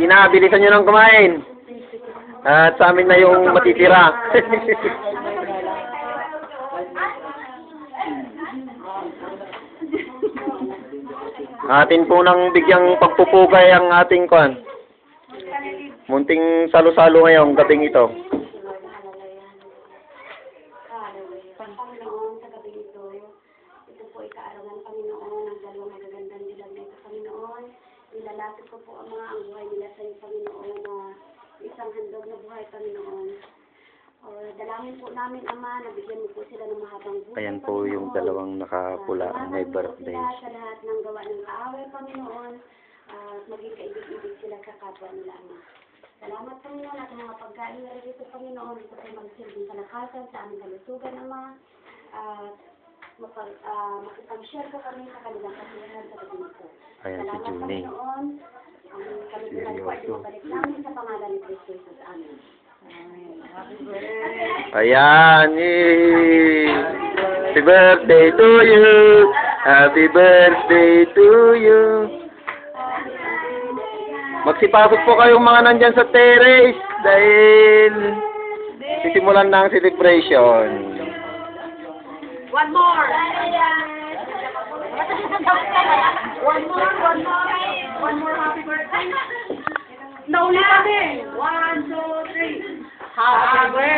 Sige na, bilisan nyo ng kumain. At sa amin na yung matitira. atin po nang bigyang pagpupugay ang ating kwan. Munting salo-salo ngayong gabing ito Nilalapit ko po ang mga ang buhay nila sa iyo, Panginoon, na isang handog na buhay, Panginoon. O, dalangin po namin, Ama, na bigyan mo po sila ng mahabang buhay, Ayan po yung Panginoon. dalawang nakapula ang may Salamat po birthday. sila sa lahat ng gawa ng kaaway, Panginoon. At maging kaibig-ibig sila sa kapwa nila, Ama. Salamat, Panginoon, at mga pagkain na rito, Panginoon. Ito ay magsilbing kalakasan sa aming kalusugan, Ama. At mapag, uh, makipag-share ko kami sa kanilang kasiyahan sa nito. Ayan si Salamat, kalusugan po ay Seryoso. sa pangalan ni Kristo Jesus. Amen. Ayan, yay! Happy birthday to you! Happy birthday to you! Magsipasok po kayong mga nandyan sa terrace dahil sisimulan na ang celebration. One more. one more, one more. One more happy birthday. No, nothing. One, two, three. Happy birthday.